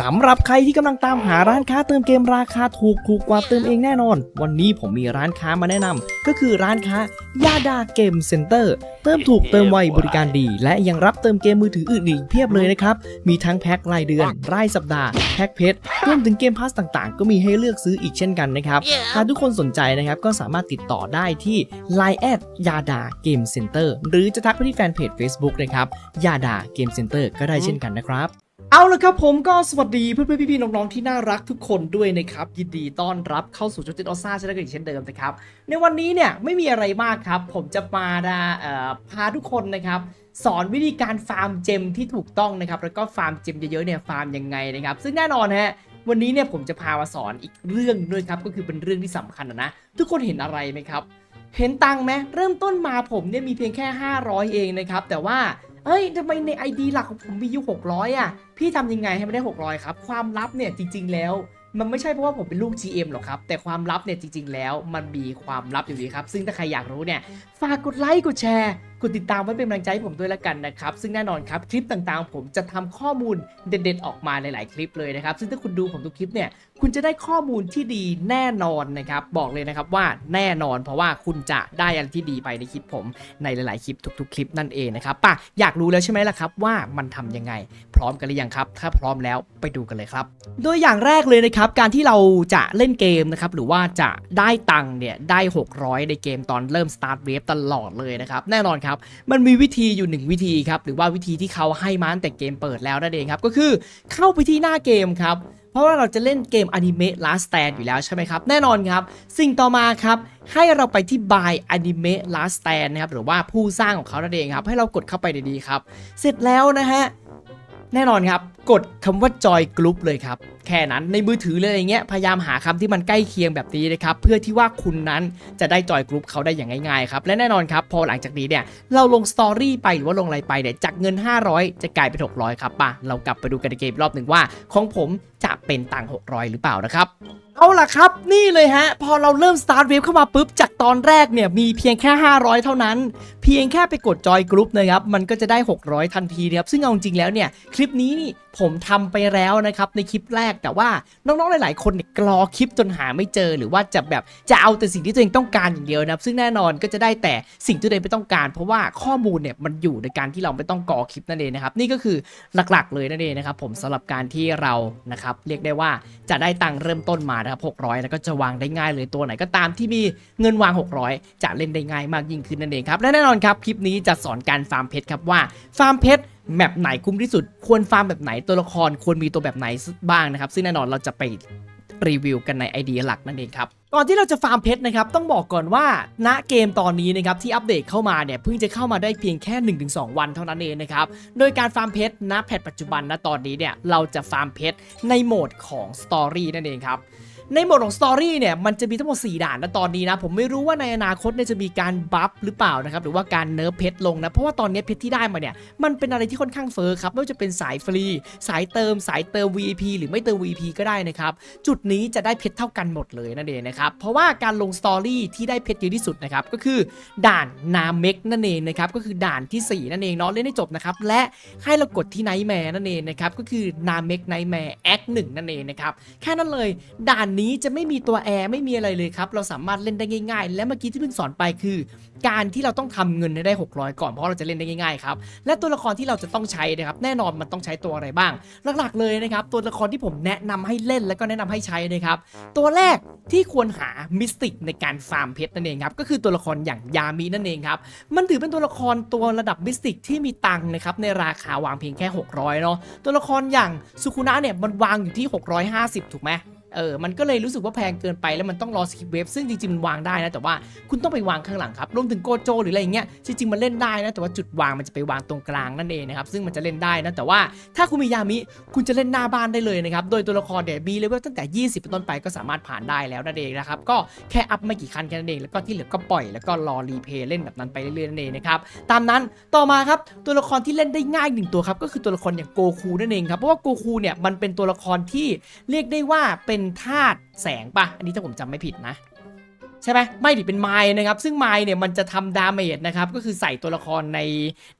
สำหรับใครที่กำลังตามหาร้านค้าเติมเกมราคาถูกถูกกว่าเติมเองแน่นอน วันนี้ผมมีร้านค้ามาแนะนำก็คือร้านค้ายาดาเกมเซ็นเตอร์ เติมถูกเติมไวบริการดี และยังรับเติมเกมมือถืออื่นอีกเพียบเลยนะครับ มีทั้งแพ็ครายเดือน รายสัปดาห์ แพ็คเพชรรวมถึงเกมพาสต่างๆ ก็มีให้เลือกซื้ออีกเช่นกันนะครับ หากทุกคนสนใจนะครับก็สามารถติดต่อได้ที่ Line แอดยาดาเกมเซ็นเตอร์หรือจะทักไปที่แฟนเพจ Facebook นะครับยาดาเกมเซ็นเตอร์ก็ได้เช่นกันนะครับ เอาละครับผมก็สวัสดีเพื่อนๆพี่ๆน้องๆที่น่ารักทุกคนด้วยนะครับยินดีต้อนรับเข้าสู่จุดจิตออซ่าเช่นกันอีกเช่นเดิมนะครับในวันนี้เนี่ยไม่มีอะไรมากครับ ผมจะมาพาทุกคนนะครับสอนวิธีการฟาร์มเจมที่ถูกต้องนะครับแล้วก็ฟาร์มเจมเยอะๆเนี่ยฟาร์มยังไงนะครับซึ่งแน่นอนฮะวันนี้เนี่ยผมจะพามาสอนอีกเรื่องด้วยครับก็คือเป็นเรื่องที่สำคัญนะนะทุกคนเห็นอะไรไหมครับเห็นตังไหมเริ่มต้นมาผมเนี่ยมีเพียงแค่ 500 เองนะครับแต่ว่า เอ้ยทำไมใน ID หลักของผมมีอยู่600อะ พี่ทำยังไงให้มันได้ 600 ครับ ความลับเนี่ยจริง ๆ แล้ว มันไม่ใช่เพราะว่าผมเป็นลูก GM หรอกครับ แต่ความลับเนี่ยจริง ๆ แล้วมันมีความลับอยู่ดีครับ ซึ่งถ้าใครอยากรู้เนี่ย ฝากกดไลค์ กดแชร์ กดติดตามไว้เป็นกำลังใจให้ผมด้วยละกันนะครับ ซึ่งแน่นอนครับคลิปต่างๆ ผมจะทำข้อมูลเด็ด ๆ ออกมาหลาย ๆ คลิปเลยนะครับ ซึ่งถ้าคุณดูผมทุกคลิปเนี่ยคุณจะได้ข้อมูลที่ดีแน่นอนนะครับ บอกเลยนะครับว่าแน่นอน เพราะว่าคุณจะได้อะไรที่ดีไปในคลิปผมในหลาย ๆ คลิปทุก ๆ คลิปนั่นเองนะครับป่ะอยากรู้แล้วใช่ไหมล่ะครับว่ามันทำยังไง พร้อมกันหรือยังครับ ถ้าพร้อมแล้วไปดูกันเลยครับ โดยอย่างแรกเลยนะครับ การที่เราจะเล่นเกมนะครับหรือว่าจะได้ตังค์เนี่ยได้ 600 ในเกมตอนเริ่ม Start Wave ตลอดเลยนะครับแน่นอนครับมันมีวิธีอยู่หนึ่งวิธีครับหรือว่าวิธีที่เขาให้มาตั้งแต่เกมเปิดแล้วนั่นเองครับก็คือเข้าไปที่หน้าเกมครับเพราะว่าเราจะเล่นเกมอนิเมะ Last Stand อยู่แล้วใช่ไหมครับ แน่นอนครับ สิ่งต่อมาครับ ให้เราไปที่ Buy Anime Last Stand นะครับ หรือว่าผู้สร้างของเขานั่นเองครับ ให้เรากดเข้าไปดีๆครับ เสร็จแล้วนะฮะ แน่นอนครับ กดคำว่า Joy Group เลยครับ แค่นั้นในมือถือเลยอะไรเงี้ยพยายามหาคำที่มันใกล้เคียงแบบนี้นะครับเพื่อที่ว่าคุณนั้นจะได้จอยกรุ๊ปเขาได้อย่างง่ายๆครับและแน่นอนครับพอหลังจากนี้เนี่ยเราลงสตอรี่ไปหรือว่าลงอะไรไปเนี่ยจากเงิน 500 จะกลายเป็น 600 ครับป่ะเรากลับไปดูกันในเกมอีกรอบหนึ่งว่า ของผมจะเป็นตัง600 หรือเปล่านะครับเอาล่ะครับ นี่เลยฮะ พอเราเริ่ม Start Wave เข้ามาปุ๊บ จากตอนแรกเนี่ย มีเพียงแค่ 500 เท่านั้น เพียงแค่ไปกดจอยกรุ๊ปนะครับ มันก็จะได้ 600 ทันทีนะครับ ซึ่งเอาจริงแล้วเนี่ย คลิปนี้นี่ผมทำไปแล้วนะครับในคลิปแรกแต่ว่าน้องๆหลายๆคนเนี่ยกรอคลิปจนหาไม่เจอ หรือว่าจะแบบจะเอาแต่สิ่งที่ตัวเองต้องการอย่างเดียวนะครับซึ่งแน่นอนก็จะได้แต่สิ่งที่ตัวเองไม่ต้องการ เพราะว่าข้อมูลเนี่ยมันอยู่ในการที่เราไม่ต้องกรอคลิปนั่นเองนะครับนี่ก็คือหลักๆ เลยนั่นเองนะครับผมสำหรับการที่เรานะครับเรียกได้ว่าจะได้ตังค์เริ่มต้นมานะครับ600 แล้วก็จะวางได้ง่ายเลยตัวไหนก็ตามที่มีเงินวาง 600 จะเล่นได้ง่ายมากยิ่งขึ้นนั่นเองครับและแน่นอนครับคลิปนี้จะสอนการฟาร์มเพชรครับว่าฟาร์มเพชร แมปไหนคุ้มที่สุด ควรฟาร์มแบบไหนตัวละครควรมีตัวแบบไหนบ้างนะครับ ซึ่งแน่นอนเราจะไปรีวิวกันในไอเดียหลักนั่นเองครับก่อนที่เราจะฟาร์มเพชรนะครับต้องบอกก่อนว่าณเกมตอนนี้นะครับที่อัปเดตเข้ามาเนี่ยเพิ่งจะเข้ามาได้เพียงแค่ 1-2 วันเท่านั้นเองนะครับโดยการฟาร์มเพชรณแพทปัจจุบันณตอนนี้เนี่ยเราจะฟาร์มเพชรในโหมดของสตอรี่นั่นเองครับ ในโหมดของสตอรี่เนี่ยมันจะมีทั้งหมด 4 ด่านนะตอนนี้นะ ผมไม่รู้ว่าในอนาคตเนี่ยจะมีการบัฟหรือเปล่านะครับ หรือว่าการเนิร์ฟเพชรลงนะ เพราะว่าตอนนี้เพชรที่ได้มาเนี่ยมันเป็นอะไรที่ค่อนข้างเฟอร์ครับ ไม่ว่าจะเป็นสายฟรี สายเติมสายเติม VIP หรือไม่เติม VIP ก็ได้นะครับ จุดนี้จะได้เพชรเท่ากันหมดเลยนั่นเองนะครับ เพราะว่าการลงสตอรี่ที่ได้เพชรเยอะที่สุดนะครับก็คือด่านนาเมกนั่นเองนะครับก็คือด่านที่ 4 นั่นเองเนาะเล่นให้จบนะครับและให้เรากดที่ไนท์แมร์นั่นเองนะครับก็คือนาเมกไนท์แมร์แอคหนึ่งนั่นเองนะครับแค่นั้นเลยด่านนี้จะไม่มีตัวแอร์ไม่มีอะไรเลยครับ เราสามารถเล่นได้ง่ายๆ และเมื่อกี้ที่เพิ่งสอนไปคือ การที่เราต้องทำเงินให้ได้ 600 ก่อนเพราะเราจะเล่นได้ง่ายๆครับ และตัวละครที่เราจะต้องใช้นะครับ แน่นอนมันต้องใช้ตัวอะไรบ้าง หลักๆเลยนะครับ ตัวละครที่ผมแนะนำให้เล่นแล้วก็แนะนำให้ใช้นะครับ ตัวแรกที่ควรหามิสติกในการฟาร์มเพชรนั่นเองครับ ก็คือตัวละครอย่างยามีนั่นเองครับ มันถือเป็นตัวละครตัวระดับมิสติกที่มีตังค์นะครับในราคาวางเพียงแค่ 600เนาะ ตัวละครอย่างสุคุนะเนี่ยมันวางอยู่ที่ 650 ถูกไหม เออมันก็เลยรู้สึกว่าแพงเกินไปแล้วมันต้องรอสกิปเวฟซึ่งจริงๆมันวางได้นะแต่ว่าคุณต้องไปวางข้างหลังครับรวมถึงโกโจหรืออะไรอย่างเงี้ยจริงๆมันเล่นได้นะแต่ว่าจุดวางมันจะไปวางตรงกลางนั่นเองนะครับซึ่งมันจะเล่นได้นะแต่ว่าถ้าคุณมียามิคุณจะเล่นหน้าบ้านได้เลยนะครับโดยตัวละครเนี่ยมีเลเวลตั้งแต่ 20เป็นต้นไปก็สามารถผ่านได้แล้วนั่นเองนะครับก็แค่อัพไม่กี่คันแค่นั้นเองแล้วก็ที่เหลือก็ปล่อยแล้วก็รอรีเพย์เล่นแบบนั้นไปเรื่อยๆนั่นเองนะครับตามนั้นต่อมาครับตัวละครที่เล่นได้ง่ายหนึ่งตัวครับก็คือตัวละครอย่างโกคูนั่นเองครับเพราะว่าโกคูเนี่ยมันเป็นตัวละครที่เรียกได้ว่าเป็นธาตุแสงปะอันนี้ถ้าผมจำไม่ผิดนะ ใช่ไหมไม่ดิเป็นไม้นะครับ ซึ่งไม้เนี่ยมันจะทำดาเมจนะครับ ก็คือใส่ตัวละครใน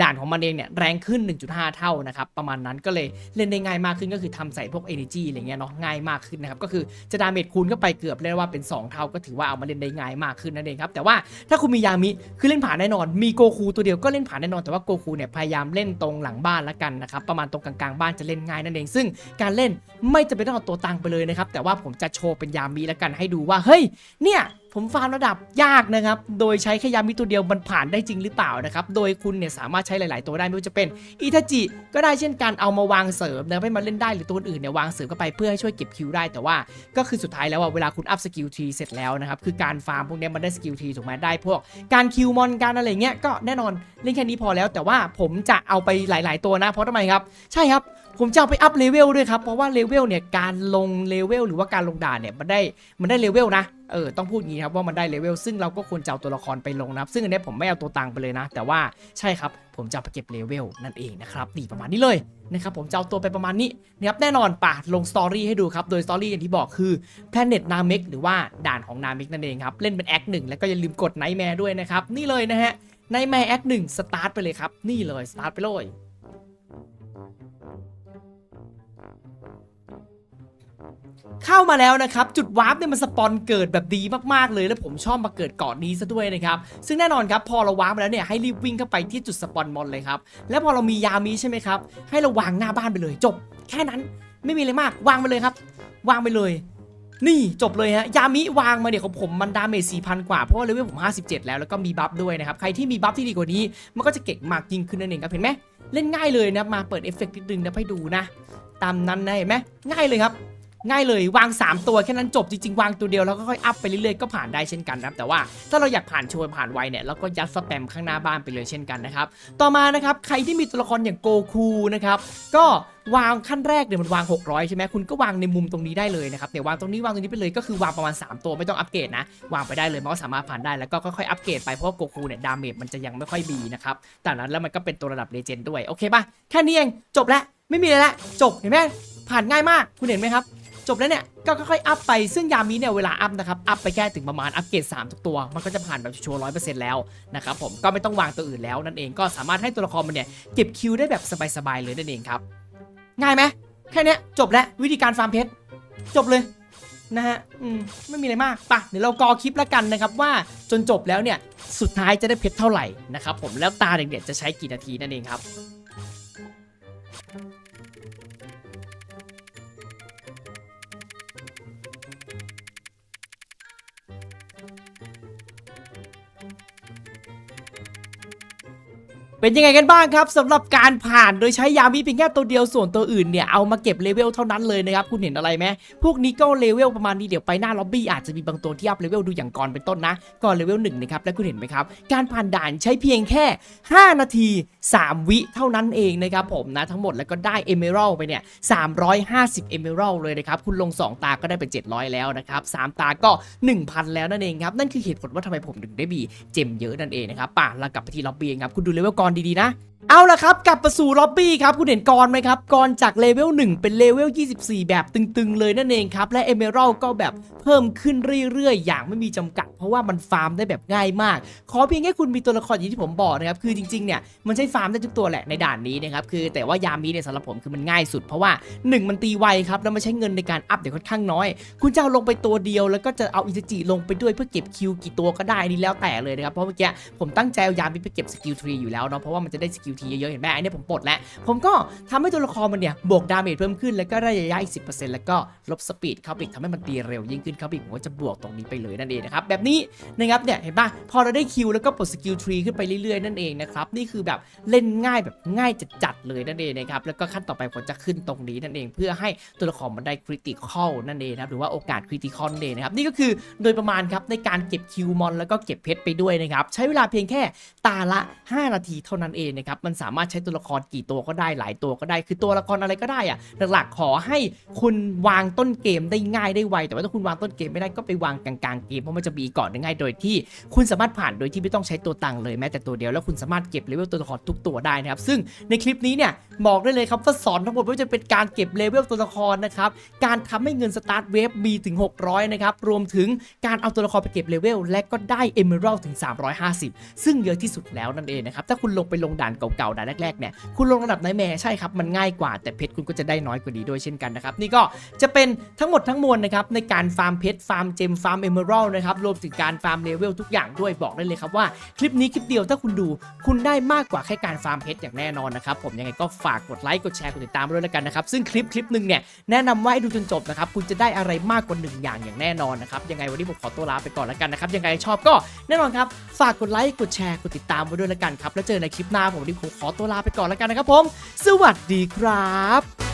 ด่านของมันเองเนี่ยแรงขึ้น 1.5 เท่านะครับ ประมาณนั้นก็เลยเล่นได้ง่ายมากขึ้นก็คือทำใส่พวก energy อะไรเงี้ยเนาะง่ายมากขึ้นนะครับ ก็คือจะดาเมจคูณก็ไปเกือบเรียกว่าเป็น 2 เท่าก็ถือว่าเอามาเล่นได้ง่ายมากขึ้นนั่นเองครับ แต่ว่าถ้าคุณมียามิคือเล่นผ่านแน่นอน มีโกคูตัวเดียวก็เล่นผ่านแน่นอนแต่ว่าโกคูเนี่ยพยายามเล่นตรงหลังบ้านละกันนะครับประมาณตรงกลางๆบ้านจะเล่นง่ายนั่นเอง ซึ่งการเล่นไม่จำเป็นต้องเอาตัวตังไปเลยนะครับแต่ว่าผมจะโชว์เป็นยามิละกันให้ดูว่าเฮ้ยเนี่ยผมฟาร์มระดับยากนะครับ โดยใช้แค่ยามิตัวเดียวมันผ่านได้จริงหรือเปล่านะครับ โดยคุณเนี่ยสามารถใช้หลาย ๆ ตัวได้ไม่ว่าจะเป็นอิทาจิก็ได้เช่นกันเอามาวางเสริมนะให้มันเล่นได้หรือตัวอื่นเนี่ยวางเสริมเข้าไปเพื่อให้ช่วยเก็บคิวได้แต่ว่า ก็คือสุดท้ายแล้วอะเวลาคุณอัพสกิลทีเสร็จแล้วนะครับคือการฟาร์มพวกเนี้ยมันได้สกิลทีถูกไหมได้พวก การคิวมอนการอะไรเงี้ยก็แน่นอนเล่นแค่นี้พอแล้ว แต่ว่าผมจะเอาไปหลาย ๆ ตัวนะเพราะทำไมครับใช่ครับผมจะเอาไปอัพเลเวลด้วยครับเพราะว่าเลเวลเนี่ยการลงเลเวลหรือว่าการลงด่านเนี่ยมันได้มันได้เลเวลนะ เออต้องพูดงี้ครับว่ามันได้เลเวลซึ่งเราก็ควรจะเอาตัวละครไปลงนะครับ ซึ่งอันนี้ผมไม่เอาตัวตังไปเลยนะ แต่ว่าใช่ครับผมจะไปเก็บเลเวลนั่นเองนะครับนี่ประมาณนี้เลยนะครับผมจะเอาตัวไปประมาณนี้นะครับแน่นอนป่ะลงสตอรี่ให้ดูครับ โดยสตอรี่อย่างที่บอกคือ Planet Namek หรือว่าด่านของ Namek นั่นเองครับ เล่นเป็นแอคหนึ่งแล้วก็อย่าลืมกดไนท์แมร์ด้วยนะครับนี่เลยนะฮะไนท์แมร์แอคหนึ่งสตาร์ทไปเลยครับนี่เลยสตาร์ทไปเลย เข้ามาแล้วนะครับ จุดวาร์ปเนี่ยมันสปอนเกิดแบบดีมากๆเลย แล้วผมชอบมาเกิดเกาะนี้ซะด้วยนะครับ ซึ่งแน่นอนครับพอเราวาร์ปมาแล้วเนี่ยให้รีบวิ่งเข้าไปที่จุดสปอนมอนเลยครับ แล้วพอเรามียามีใช่ไหมครับ ให้เราวางหน้าบ้านไปเลยจบ แค่นั้นไม่มีอะไรมากวางไปเลยครับ วางไปเลย นี่จบเลยฮะยามิวางมาเนี่ยของผมมันดาเมจ4,000 กว่าเพราะว่าเลเวลผม 57 แล้วแล้วก็มีบัฟด้วยนะครับใครที่มีบัฟที่ดีกว่านี้มันก็จะเก่งมากยิ่งขึ้นนั่นเองครับเห็นไหมเล่นง่ายเลยนะมาเปิดเอฟเฟกต์นิดนึงนะให้ดูนะตามนั้นนะเห็นไหมง่ายเลยครับ ง่ายเลยวาง 3 ตัวแค่นั้นจบจริงๆ วางตัวเดียวแล้วก็ค่อยอัพไปเรื่อยๆก็ผ่านได้เช่นกันนะครับแต่ว่าถ้าเราอยากผ่านโชว์ผ่านไวเนี่ยเราก็ยัดสแปมข้างหน้าบ้านไปเลยเช่นกันนะครับต่อมานะครับใครที่มีตัวละครอย่างโกคูนะครับก็วางขั้นแรกเนี่ยมันวาง 600 ใช่ไหมคุณก็วางในมุมตรงนี้ได้เลยนะครับเนี่ยวางตรงนี้วางตรงนี้ไปเลยก็คือวางประมาณ 3 ตัวไม่ต้องอัปเกรดนะ วางไปได้เลยมันก็สามารถผ่านได้แล้วก็ค่อยๆอัปเกรดไปเพราะว่าโกคูเนี่ยดาเมจมันจะยังไม่ค่อยมีนะครับแต่นั้นแล้วมันก็เป็นตัวระดับเลเจนด์ด้วยโอเคป่ะแค่นี้เองจบแล้วไม่มีอะไรละจบเห็นไหมผ่านง่ายมากคุณเห็นไหมครับ จบแล้วเนี่ยก็ค่อยๆอัพไปซึ่งยามีเนี่ยเวลาอัพนะครับอัพไปแค่ถึงประมาณอัพเกรด3ทุกตัว มันก็จะผ่านแบบชัวร์ร้อยเปอร์เซ็นต์แล้วนะครับผมก็ไม่ต้องวางตัวอื่นแล้วนั่นเองก็สามารถให้ตัวละครมันเนี่ยเก็บคิวได้แบบสบายๆเลยนั่นเองครับง่ายไหมแค่นี้จบแล้ววิธีการฟาร์มเพชรจบเลยนะฮะอืมไม่มีอะไรมากปะเดี๋ยวเรากอคลิปแล้วกันนะครับว่าจนจบแล้วเนี่ยสุดท้ายจะได้เพชรเท่าไหร่นะครับผมแล้วตาเด็กๆจะใช้กี่นาทีนั่นเองครับ เป็นยังไงกันบ้างครับสำหรับการผ่านโดยใช้ยามีเพียงแค่ตัวเดียวส่วนตัวอื่นเนี่ยเอามาเก็บเลเวลเท่านั้นเลยนะครับคุณเห็นอะไรไหมพวกนี้ก็เลเวลประมาณนี้เดี๋ยวไปหน้าล็อบบี้อาจจะมีบางตัวที่อัพเลเวลดูอย่างก่อนเป็นต้นนะก่อนเลเวลหนึ่งนะครับแล้วคุณเห็นไหมครับการผ่านด่านใช้เพียงแค่ 5 นาที 3 วิเท่านั้นเองนะครับผมนะทั้งหมดแล้วก็ได้เอเมอรัลไปเนี่ย350เอเมอรัลเลยนะครับคุณลง 2 ตาก็ได้ไป 700 แล้วนะครับ3ตาก็ 1,000 แล้วนั่นเองครับนั่นคือเหตุผลว่าทำไมผมถึงได้มีเจมเยอะนั่นเองนะครับป่ะเรากลับไปที่ล็อบบี้ครับคุณดูเลเวลก่อนดีๆนะเอาละครับ กลับมาสู่ล็อบบี้ครับ คุณเห็นกรไหมครับกรจากเลเวล 1 เป็นเลเวล 24 แบบตึง ๆ เลยนั่นเองครับ และเอเมอรัลก็แบบเพิ่มขึ้นเรื่อย ๆ อย่างไม่มีจำกัด เพราะว่ามันฟาร์มได้แบบง่ายมาก ขอเพียงแค่คุณมีตัวละครอย่างที่ผมบอกนะครับ คือจริง ๆ เนี่ยมันใช้ฟาร์มได้ทุกตัวแหละในด่านนี้นะครับคือแต่ว่ายามีเนี่ยสำหรับผมคือมันง่ายสุด เพราะว่า 1 มันตีไวครับแล้วมันใช้เงินในการอัพเดี๋ยวค่อนข้างน้อย คุณจะเอาลงไปตัวเดียว แล้วก็จะเอาอิซจิลงไปด้วยเพื่อเก็บคิวกี่ตัวก็ได้นี่แล้วแต่เลยนะครับเพราะเมื่อกี้ผมตั้งใจเอายามีไปเก็บสกิลทรีอยู่แล้วเนาะเพราะว่ามันจะได้สกิลทีเยอะๆเห็นไหมอันนี้ผมปลดแล้ว ผมก็ทำให้ตัวละครมันเนี่ยบวกดาเมจเพิ่มขึ้นแล้วก็ระยะอีก 10%แล้วก็ลบสปีดเข้าไปอีกทำให้มันตีเร็วยิ่งขึ้นเข้าไปอีกผมก็จะบวกตรงนี้ไปเลยนั่นเองนะครับแบบนี้นะครับเนี่ยเห็นปะพอเราได้คิวแล้วก็ปลดสกิลทรีขึ้นไปเรื่อยๆนั่นเองนะครับนี่คือแบบเล่นง่ายแบบง่ายจัดๆเลยนั่นเองนะครับแล้วก็ขั้นต่อไปผมจะขึ้นตรงนี้นั่นเอง เพื่อให้ตัวละครมันได้คริติคอลนั่นเองนะครับหรือว่าโอกาสคริติคอลนั่นเองนะครับนี่ก็คือโดยประมาณครับในการเก็บคิวมอนแล้วก็เก็บเพชรไปด้วยนะครับใช้เวลาเพียงแค่ตาละ 5 นาทีเท่านั้นเองนะครับมันสามารถใช้ตัวละครกี่ตัวก็ได้หลายตัวก็ได้ คือตัวละครอะไรก็ได้อะหลักๆขอให้คุณวางต้นเกมได้ง่ายได้ไวแต่ว่าถ้าคุณวางต้นเกมไม่ได้ก็ไปวางกลางๆเกมเพราะมันจะมีก่อนได้ง่ายโดยที่ คุณสามารถผ่านโดยที่ไม่ต้องใช้ตัวตังค์เลยแม้แต่ตัวเดียวแล้วคุณสามารถเก็บเลเวลตัวละครทุกตัวได้นะครับซึ่งในคลิปนี้เนี่ยบอกได้เลยครับว่าสอนทั้งหมดไม่ว่าจะเป็นการเก็บเลเวลตัวละครนะครับการทำให้เงินสตาร์ทเวฟมีถึง 600นะครับรวมถึงการเอาตัวละครไปเก็บเลเวลและก็ได้เอเมอรัลถึง 350 ซึ่งเยอะที่สุดแล้วนั่นเองนะครับถ้าคุณลงไปลงด่านเก่าๆด่านแรกๆเนี่ยคุณลงระดับไนแมร์ใช่ครับมันง่ายกว่า แต่เพชรคุณก็จะได้น้อยกว่านี้ด้วยเช่นกันนะครับนี่ก็จะเป็นทั้งหมดทั้งมวลนะครับในการฟาร์มเพชรฟาร์มเจมฟาร์มเอเมอรัลนะครับรวมถึงการฟาร์มเลเวลทุกอย่างด้วยบอกได้เลยครับว่าคลิปนี้คลิปเดียวถ้าคุณดูคุณได้มากกว่าแค่การฟาร์มเพชรอย่างแน่นอนนะครับผมยังไงก็ฝากกดไลค์กดแชร์กดติดตามด้วยแล้วกันนะครับซึ่งคลิปคลิปหนึ่งเนี่ยแนะนำว่าให้ดูจนจบนะครับคุณจะได้อะไรมากกว่าหนึ่งอย่างอย่างแน่นอนนะครับยังไงวันนี้ผมขอตัวลาไปก่อนแล้วกันนะครับยังไงชอบก็แน่นอนครับฝากกดไลค์กดแชร์กดติดตามไว้ด้วยแล้วกันครับแล้วเจอในคลิปหน้าผมดิผมขอตัวลาไปก่อนแล้วกันนะครับผม สวัสดีครับ